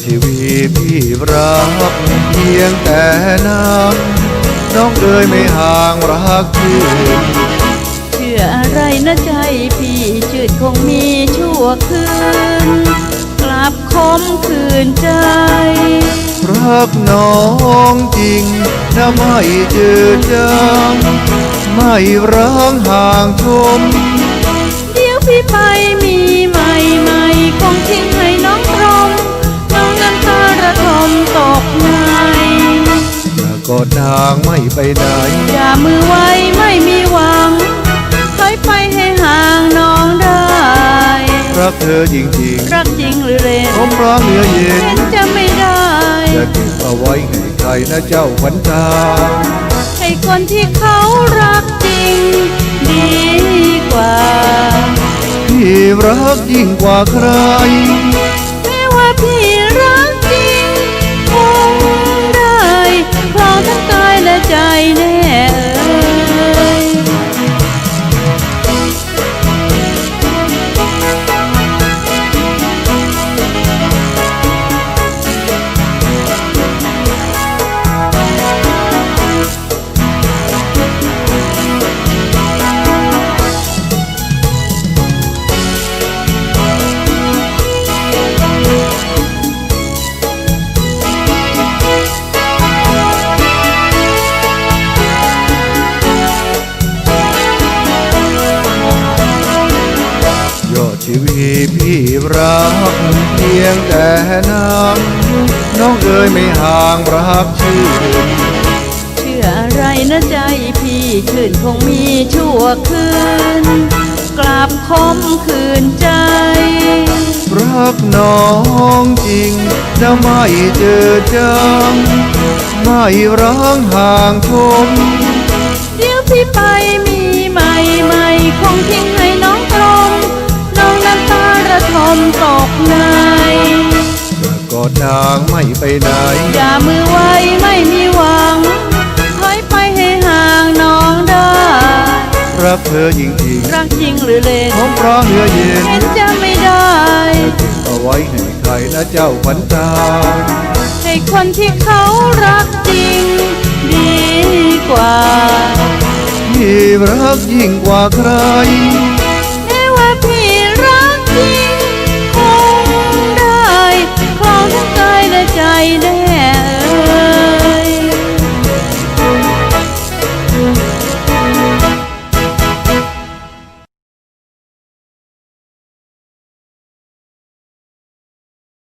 ชีวีพี่รักเพียงแต่น้ำน้องเคยไม่ห่างรักพี่เชื่ออะไรนะใจพี่จืดคงมีชั่วคืน กลับคมคืนใจ รักน้องจริงนะไม่จืดจางไม่ร้างห่างชม เดี๋ยวพี่ไป กอดนางไม่ไปไหน อย่ามือไว้ไม่มีหวังถอยไปให้ห่างน้องได้รักเธอจริงรักจริงหรือเล่นๆผมร้างเนื้อเย็นเห็นจะไม่ได้ จะเก็บเอาไว้ให้ใครนะเจ้าขวัญตา ให้คนที่เขารักจริง ดีกว่าพี่รักยิ่งกว่าใคร ชีวิตพี่รักเพียงแต่น้ำน้องเอ่ยไม่ห่างรักชื่นเชื่ออะไรนะใจพี่ชื่นคงมีชั่วคืน กลับคมคืนใจ รักน้องจริงนะไม่เจอจางไม่ร้างห่างชมเดี๋ยวพี่ไป ตกในจะกอดนางไม่ไปไหน อย่ามือไว้ไม่มีหวัง ถอยไปให้ห่างน้องได้ รักเธอจริงรักจริงหรือเล่นๆผมร้างเนื้อเย็นเห็นจะไม่ได้เก็บเอาไว้ให้ใครนะเจ้าขวัญตาให้คนที่เขารักจริง ดีกว่าพี่รักยิ่งกว่าใคร